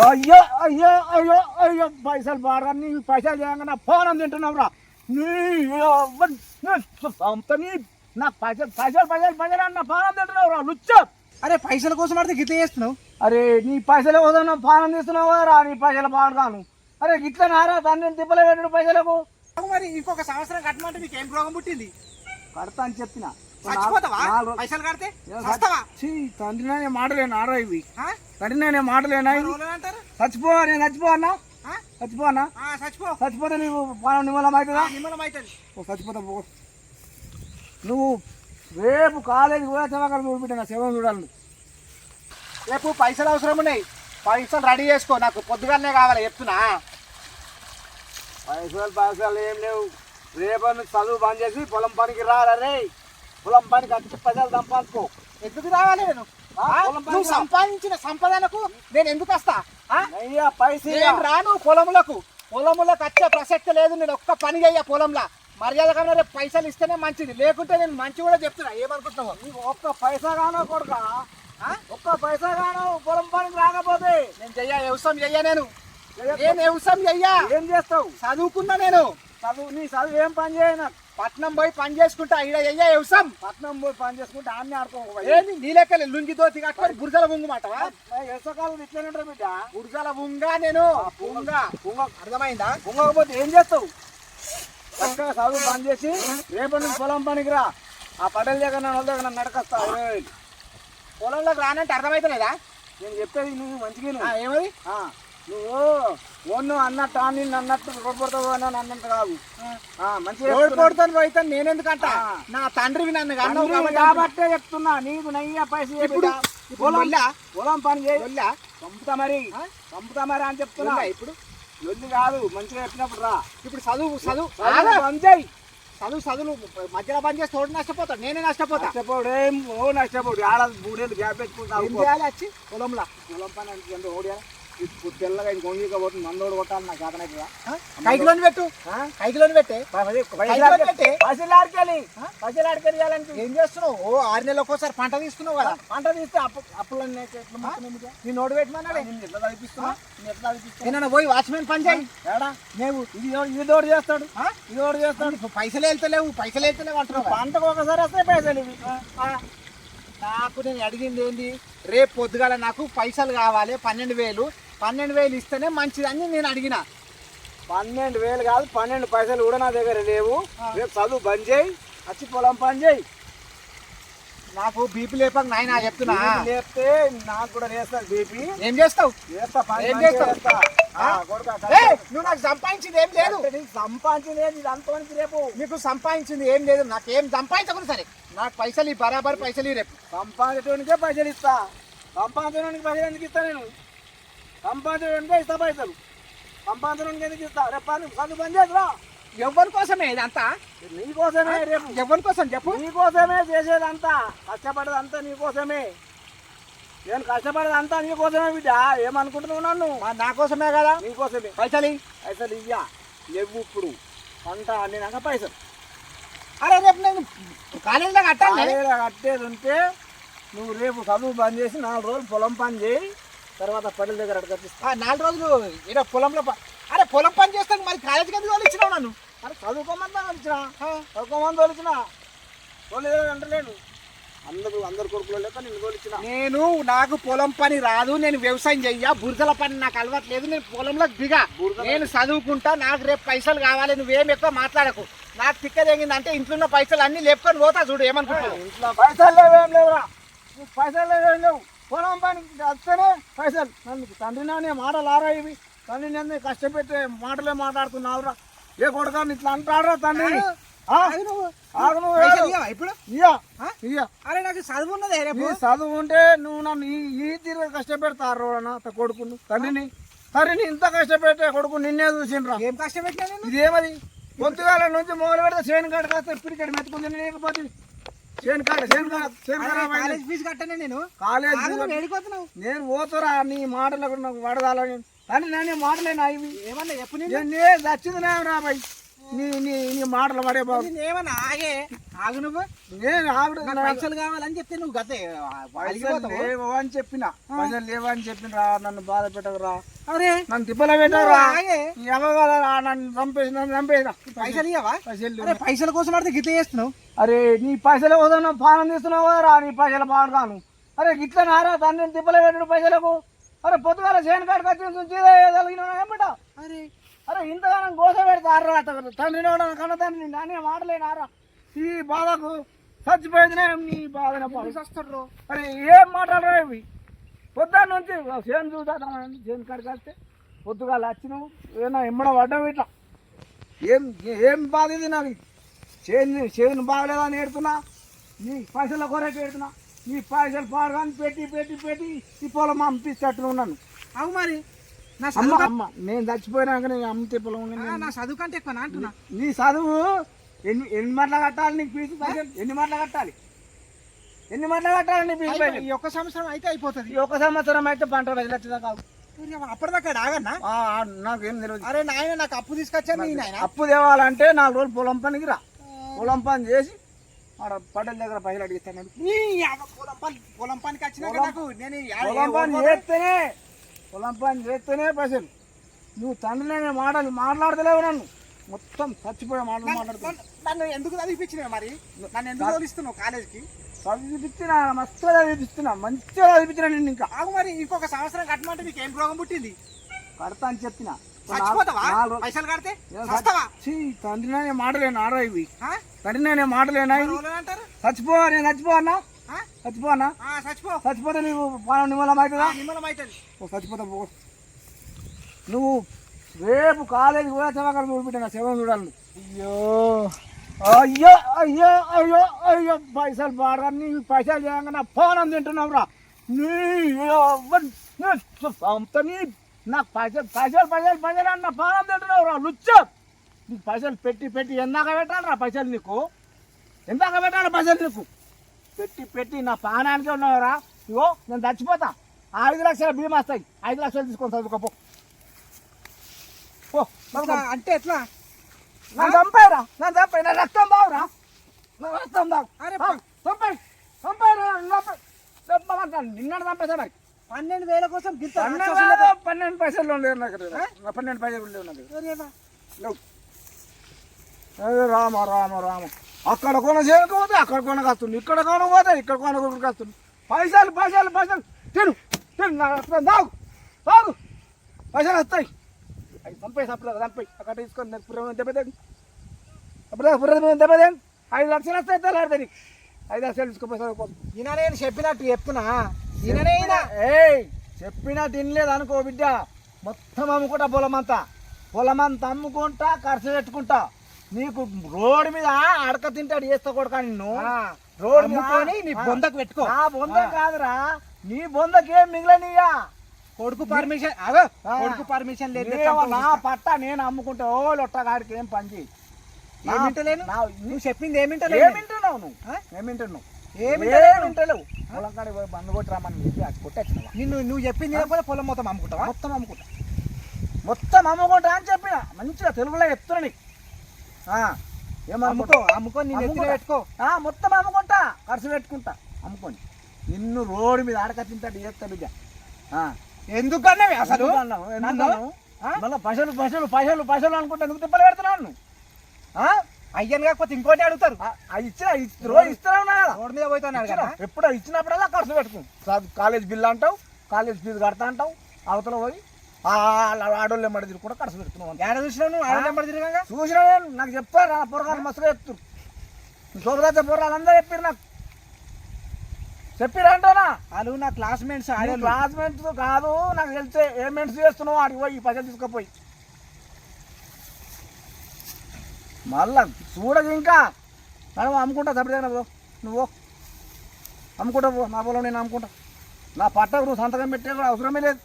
అయ్యో అయ్యో అయ్యో అయ్యో పైసలు బాగా నీ పైసలు చేయగానే ఫోన్ తింటున్నావురా. నీ అవ్వ, నీ సంత నీ నా పైసలు పైసలు పైసలు పైసలు అన్న ఫోన్ తింటున్నావురా లుచ్చ. అరే పైసల కోసం ఆడితే గిట్ల చేస్తున్నావు? అరే నీ పైసలు ఏదన్నా ఫోన్ తీస్తున్నావు రా నీ పైసలు బాగాను అరే ఇట్లా నారా తండ్రిని తిప్పలే పెట్టడు పైసలకు మరి ఇంకొక సంవత్సరం కట్టమంటే నీకు ఏం రోగం పుట్టింది? కడతా అని చెప్పిన. పైసలు కడితే? తండ్రి నేనే మాటలేను ఆరా ఇవి? ఆ? తండ్రి నేనే మాటలేనా ఇవి? రోజులు అంటారు? చచ్చిపో నేను చచ్చిపో అన్నా? ఆ? చచ్చిపో అన్నా? ఆ, చచ్చిపో చచ్చిపోతే నీకు పానం నిమ్మలం అవుతుందా? నిమ్మలం అవుతుంది. ఓ చచ్చిపోతా పో. నువ్వు రేపు కాలేజీ కూడా శివకరం చూపిట్టిన శివం చూడాలి రేపు పైసలు అవసరం ఉన్నాయి. పైసలు రెడీ చేసుకో. నాకు పొద్దుగానే కావాలి చెప్తున్నా. పైసలు పైసలు ఏం లేవు. రేపు చదువు బంద్ చేసి పొలం పనికి రారా పొలం పనికి వచ్చి పైసలు సంపాదించుకో. ఎందుకు రావాలి నేను? నువ్వు. సంపాదించిన సంపదనకు నేను ఎందుకు వస్తా? నేను రాను పొలములకు. పొలములకు వచ్చే ప్రసక్తి లేదు నేను ఒక్క పని చెయ్య పొలంలో. మర్యాద కన్నా రేపు పైసలు ఇస్తేనే మంచిది. లేకుంటే నేను మంచి కూడా చెప్తున్నా. ఏమనుకుంటున్నావు? నీకు ఒక్క పైసా గానో కొడుక? ఒక్క పైసా గానో పొలం పనికి రాకపోతే? నేను చెయ్య వ్యవసాయం చెయ్య నేను. నేను వ్యవసాయం చెయ్యా. ఏం చేస్తావు? చదువుకున్నా నేను. చదువు నీ చదువు ఏం పని చేయను? పట్నం పోయి పని చేసుకుంటా ఈడ చెయ్య వ్యవసాయం పట్నం పోయి పని చేసుకుంటే అన్ని ఆడుకో ఏంది నీ లెక్కలే లుంగి దోతి కట్టుకొని బురదల బుంగుమాటవా ఎసకాలం ఇట్లనే ఉంటారు బిడ్డ. బురదల బుంగా నేను. బుంగా. పొంగ అర్థమైందా? పొంగకపోతే ఏం చేస్తావు? చక్కగా చదువు పని చేసి రేపటి నుంచి పొలం పనికి రా. ఆ పటేల్ దగ్గర వాళ్ళ దగ్గర నడకస్తా ఇరవై వేలు. పొలంలోకి రానంటే అర్థమైతలేదా? నేను చెప్పేది నువ్వు మంచిగా ఏమది? నువ్వు ఒన్ను అన్నట్టు నిన్ను అన్నట్టు కొట్టుకుంటావు అని అన్నట్టు కాదు. ఆ, మంచిగా రోడ్ చెప్తున్నా. కొడుతాను పోయితాను నేనెందుకంట. నా తండ్రివి నన్ను కన్నావు కాబట్టి. చెప్తున్నా. నీకు నయ్య పైసలు ఇప్పుడు పొలం పని చేయి? పంపుతా మరి? పంపుతా మరి అని చెప్తున్నా. ఇప్పుడు? లొల్లి కాదు మంచిగా చెప్పినప్పుడు రా. ఇప్పుడు చదువు చదువు. పని చేయి. చదువు చదువు మధ్యలో పని చేసి తోడు నష్టపోతాడు నేనే నష్టపోతా. నష్టపోడు ఏం? ఓ నష్టపోడు. ఆడ మూడేళ్ళు గ్యాప్ పెట్టుకుంటా వచ్చి పొలంలో. పొలం పని అంటే ఓడియాలి? ఇప్పుడు తెల్లగా ఇది కొంగిక పోతుంది. మందోడు కొట్టాలి నాకు అతనైతుందా కైకిలోని పెట్టు. కైకిలోని పెట్టే. పైసలు ఆడుకెళ్ళి. పైసలు ఆడుకెళ్ళి ఇవ్వాలంటే. ఏం చేస్తున్నావు? ఓ ఆరు నెలలు ఒక్కోసారి పంట తీసుకున్నావు కదా. పంట? తీస్తే అప్పు అప్పులన్నీ? నీ నోటు పెట్టమన్నాడే. నేను ఎట్లా చదివిస్తున్నా నేను ఎట్లా చదివిస్తున్నా ఏమన్నా పోయి వాచ్మెన్ పని చేయి. ఏడా? నువ్వు ఇది ఇది తోడు చేస్తాడు? ఇది తోడు చేస్తాడు? పైసలు వెళ్తలేవు పైసలు వెళ్తలేవు అంటున్నావు. పంటకు ఒకసారి వస్తాయి పైసలు ఇవి నాకు నేను అడిగింది ఏంది? రేపు పొద్దుగాల నాకు పైసలు కావాలి పన్నెండు వేలు. పన్నెండు వేలు ఇస్తేనే మంచిదని నేను అడిగిన. పన్నెండు వేలు కాదు పన్నెండు పైసలు కూడా నా దగ్గర లేవు. రేపు చదువు బంద్ చేయి వచ్చి పొలం పని చేయి. నాకు బీపీ లేపక నాయన చెప్తున్నా. లేపితే నాకు కూడా లేస్తాను బీపీ. ఏం చేస్తావు? ఏం చేస్తావు? నువ్వు నాకు సంపాదించింది ఏం లేదు. సంపాదించినది ఇది అంతవరకు రేపు. నీకు సంపాదించింది ఏం లేదు. నాకు ఏం సంపాదించకుండా సరే. నాకు పైసలు ఈ బరాబర్ పైసలు రేపు. సంపాదించడానికే పైసలు ఇస్తా. సంపాదించడానికి పైసలు ఎందుకు ఇస్తా నేను? సంపాదించడానికే ఇస్తా పైసలు సంపాదించడానికి ఎందుకు ఇస్తా రేపు. పని చదువు బంద్ చేసిరా ఎవరి కోసమే ఇదంతా నీకోసమే రేపు ఎవరి కోసం చెప్పు? నీకోసమే చేసేదంతా. కష్టపడేదంతా నీకోసమే. నేను కష్టపడేదంతా నీకోసమే బిడ్డ. ఏమనుకుంటున్నావు నన్ను? నా కోసమే కదా? నీకోసమే. పైసలు ఇయ్యి. పైసలు ఇయ్యా. లేవు ఇప్పుడు. పంట అన్నినాక పైసలు. అరే రేపు నేను కాలేజీలో కట్టాలి. కట్టేది ఉంటే నువ్వు రేపు చదువు బంద్ చేసి నాలుగు రోజులు పొలం పని చేయి. తర్వాత పల్లెల దగ్గర ఆ, నాలుగు రోజులు ఇక్కడ పొలంలో అరే పొలం పని చేస్తాను. మరి కాలేజీకి ఎందుకు వాళ్ళు ఇచ్చినావు నన్ను? అరే చదువుకోమని వచ్చిన చదువుకోమని తోలిచిన తోలేదు అంటలేను అందరు అందరు కొడుకులు లేక నిన్ను తోలిచిన నేను నాకు పొలం పని రాదు నేను వ్యవసాయం చెయ్య. బురదల పని నాకు అలవాట్లేదు నేను పొలంలో దిగా. నేను చదువుకుంటా నాకు రేపు పైసలు కావాలి నువ్వేం ఎక్కువ మాట్లాడకు. నాకు తిక్క తెగిందంటే ఇంట్లో ఉన్న పైసలు అన్ని లేపుకొని పోతా చూడు ఏమనుకుంటున్నావు? ఇంట్లో పైసలు లేవేం లేవురా? నీకు పైసలు లేవేం లేవు? పొలం పనికి వస్తేనే పైసలు. నన్ను తండ్రి నానే మాటలు ఆరా ఇవి? తండ్రి నేను కష్టపెట్టే మాటలే మాట్లాడుతున్నావురా. ఏ కొడుకా ఇట్లా అంటాడురా తండ్రి? చదువు ఉంటే నువ్వు నన్ను ఈ తీరు కష్టపెడతారు కొడుకును. తండ్రిని తండ్రిని ఇంత కష్టపెట్టే కొడుకు నిన్నే చూసిండ్రా. ఏం కష్టం పెట్టినా నేను ఇదేమది? పొద్దుగాల నుంచి మొదలు పెడితే చేను కాడ కాస్త ఇప్పటికడ మెత్తుకుంది లేకపోతే చేను కాడ చేను కాడ చేను కాడ అరే, కాలేజ్ ఫీజు కట్టనే నేను. కాలేజ్ పోతురా నీ మాటలకు నాకు వడదాలని. కానీ నేను మాటలేనా ఇవి. ఏమన్నా చెప్పు నేను చచ్చింది నేను రా బాయ్. నీ నీ నీ మాటలు పడే బాబు. ఏమన్నా ఆగే? ఆగు నువ్వు. నేను ఆవిడ నాకు పైసలు కావాలని చెప్తే నువ్వు గతే లేవు అని చెప్పిన. పైసలు లేవు అని చెప్పిన నన్ను బాధ పెట్టకురా? అరే. నన్ను తిప్పల పెట్టకురా ఆగే. ఎవగలరా నన్ను చంపేసి నన్ను చంపేసిన పైసలు ఇవ్వవా పైసలు పైసల కోసం ఆడితే గిట్ల చేస్తున్నావు? అరే నీ పైసలు వదన పానం తీస్తున్నావు కదరా నీ పైసలు పాడగాను అరే గిట్ల నారా? తండ్రిని తిప్పల పెట్టడు పైసలకు. అరే పొద్దుగాల చేను కాడికి వచ్చి నుంచి కలిగిన ఏమిట అరే. అరే ఇంతగానం గోస పెడతారా ఎవడన్నా కన్న తండ్రిని నానే మాటలేనారా ఈ బాధకు చచ్చిపోయింది నీ బాధన పాడు. వస్తాడు అరే ఏం మాట్లాడరా ఇవి? పొద్దున్న నుంచి చేను చూద్దాం చేను కాడికి వస్తే పొద్దుగాల వచ్చినావు. ఏమన్నా ఇమ్మడ పడ్డావు ఇట్లా? ఏం ఏం బాధ ఇది నాకు చేను చేను బాగలేదని ఏడుతున్నా? నీ పైసల కొరకు ఏడుతున్నా? నీ పైసలు పాడగాని పెట్టి పెట్టి పెట్టి ఈ పొలం అమ్మిస్తట్టు ఉన్నాను అవు మరి. అమ్మ నేను చచ్చిపోయినాక నేను అమ్మితే పొలం. నా చదువు కంటే ఎక్కువ నా అంటున్నా. నీ చదువు ఎన్ని ఎన్ని మాటలు కట్టాలి నీకు ఫీజు ఎన్ని మాటలు కట్టాలి? ఎన్ని మాటలు కట్టాలి నీ ఫీజు ఈ ఒక్క సంవత్సరం అయితే అయిపోతుంది. ఈ ఒక సంవత్సరం అయితే పంట రోజులు వచ్చిందా కాదు అప్పటిదాకా ఆగన్నా? నాకేం తెలియదు అరే నాయన నాకు అప్పు తీసుకొచ్చాను నీ నాయన? అప్పు తేవాలంటే నాలుగు రోజులు పొలం పనికి రా. పొలం పని చేసి ఆడ పడ్డల దగ్గర పైసలు అడిగిస్తాను. పొలం పని పొలం పనికి వచ్చినాక పొలం- నాకు నేను పొలం ఏ పని. చేస్తేనే పొలం పని చేస్తేనే పైసలు నువ్వు తండ్రినే మాటలు మాట్లాడతలేవు నన్ను. మొత్తం చచ్చిపోయే మాటలు మాట్లాడుతున్నావు నన్ను- ఎందుకు చదివిపించినావు మరి? నన్ను ఎందుకు చదివిస్తున్నావు కాలేజీకి? చదివిపిస్తున్నా మస్తుగా చదివిపిస్తున్నా మంచిగా చదివించిన నేను ఇంకా. ఆగు మరి ఇంకొక సంవత్సరం కట్టమంటే నీకు ఏం రోగం పుట్టింది? కడతా అని చెప్పిన. పైసలు కడితే తండ్రినే మాటలేనా రా ఇవి? తండ్రినే మాటలేనా మరి ఇవి? ఎవరు అంటారు? చచ్చిపో నేను చచ్చిపో ఆ? చచ్చిపో. చచ్చిపోతే నీకు పానం నిమ్మలం అవుతుందా నిమ్మలం అవుతుంది ఓ చచ్చిపోతా పో. నువ్వు రేపు కాలేజీకి పోయే శవకాలు చూపిట్టిన శవం చూడాలి. అయ్యో. అయ్యో అయ్యో అయ్యో అయ్యో పైసలు బాగా నీ పైసలు చేయగా నా పానం తింటున్నావు రా. నీ నీ నీ నాకు పైసలు పైసలు పైసలు పైసలు అన్న పానం తింటున్నావు రా లుచ్చ. నీకు పైసలు పెట్టి పెట్టి ఎందాక పెట్టాలి రా పైసలు నీకు? ఎందాక పెట్టాలి పైసలు నీకు? పెట్టి పెట్టి నా ప్రాణానికి ఉన్నావురా. ఇగో నేను చచ్చిపోతా. ఐదు లక్షల బీమా వస్తాయి. ఐదు లక్షలు తీసుకొని చదువుకోపో అంటే ఎట్లా? నన్ను చంపాయిరా నన్ను చంపాయి నా రక్తం బావురా. నా రక్తం బావు. అరే చంపాయి చంపాయిరా నన్ను చంపేసా నాకు పన్నెండు వేల కోసం పన్నెండు పైసలు లేవు నాకు నా పన్నెండు పైసలు లేవు. నాకు రామ రామ రామ. అక్కడ కొన చేయకపోతే అక్కడ కొన ఇక్కడ కొన పోతే ఇక్కడ కొన వస్తుంది పైసలు పైసలు పైసలు. తిను తిను తాగు తాగు పైసలు వస్తాయి. అవి చంపేసి అప్పుడు చంపాయి. అక్కడ తీసుకొని నేను పుర్రం దెబ్బతేండి అప్పుడు పుర్రం దెబ్బతేండి ఐదు లక్షలు వస్తాయి తెల్లారితే నీకు ఐదు లక్షలు తీసుకుపోయి చదువుకోవచ్చు ఈయన నేను చెప్పినట్టు చెప్తున్నా. ఈయననే ఈయన ఏయ్ చెప్పినా తినలేదు అనుకో బిడ్డ. మొత్తం అమ్ముకుంటా పొలమంతా. పొలమంతా అమ్ముకుంటా ఖర్చు పెట్టుకుంటా. నీకు రోడ్డు మీద అడక తింటాడు చేస్తా కొడుకా నిన్ను? ఆ, రోడ్డు మీద అమ్ముకొని నీ ఆ, బొందకు పెట్టుకో. నా బొంద కాదురా. నీ బొందకి మిగిలనియా కొడుకు పర్మిషన్ ఆ. కొడుకు పర్మిషన్ లేదు నా పట్ట నేను అమ్ముకుంటా ఓ లొట్టగాడికి ఏం పని చేయి ఏమింటలేను నువ్వు చెప్పింది ఏమింటలేదు ఏమింటున్నావు నువ్వు? ఆ? ఏమింటున్నావు. ఏమింటలేవు పొలం బందు కొట్టురామని చెప్పి అది కొట్టేచ్చినవా నిన్ను నువ్వు చెప్పింది లేకపోతే పొలం మొత్తం అమ్ముకుంటావా? మొత్తం అమ్ముకుంటా. మొత్తం అమ్ముకుంటా అని చెప్పిన. మంచిగా తెలుగులో చెప్తున్నా నీకు. ఆ, ఏం అమ్ముకో అమ్ముకో అమ్ముకో నీ నెత్తిన అమ్ముకుంటా. పెట్టుకో. ఆ, మొత్తం అమ్ముకుంటా. ఖర్చు పెట్టుకుంటా. అమ్ముకొని. నిన్ను రోడ్డు మీద అడక తింటాడు చేస్తా బిడ్డ. ఆ, ఎందుకు అన్నవి? అసలు? మళ్ళా పైసలు పైసలు పైసలు పైసలు అనుకుంటా ఎందుకు తిప్పలు పెడుతున్నావు నువ్వు ఆ? అయ్యను కాకపోతే ఇంకోటి అడుగుతారు. ఇచ్చిన ఇచ్చి- రోజు ఇస్తూనే ఉన్నా కదా రోడ్డు మీద ఇచ్చినా. ఎప్పుడో ఇచ్చినప్పుడల్లా ఖర్చు పెట్టుకో. కాలేజ్ బిల్లు అంటావు కాలేజ్ ఫీజు కడతా అంటావు అవతల పోయి ఆడోళ్ళు తిరిగి కూడా ఖర్చు పెడుతున్నావు. ఏడ చూసినావు నువ్వు? ఆడ నెంబర్ తిరగంగా? చూసినా నాకు చెప్పారు ఆ పొరగాలు మస్తుగా చెప్తారు శోభదాచ పొరగాలు అందరూ చెప్పారు నాకు. చెప్పిరా అంటానా? వాళ్ళు నా క్లాస్మేట్స్ ఆడేళ్ళు. క్లాస్మేట్స్ కాదు నాకు తెలిసే ఏమెంట్స్ చేస్తున్నావు? ఆడికి పోయి పైసలు తీసుకుపోయి. మళ్ళా చూడదు ఇంకా. మనం అమ్ముకుంటా తప్పదేనా బ్రో నువ్వు అమ్ముకుంటా పో. నా పొలం నేను అమ్ముకుంటా. నా పట్టకు నువ్వు సంతకం పెట్టే కూడా అవసరమే లేదు.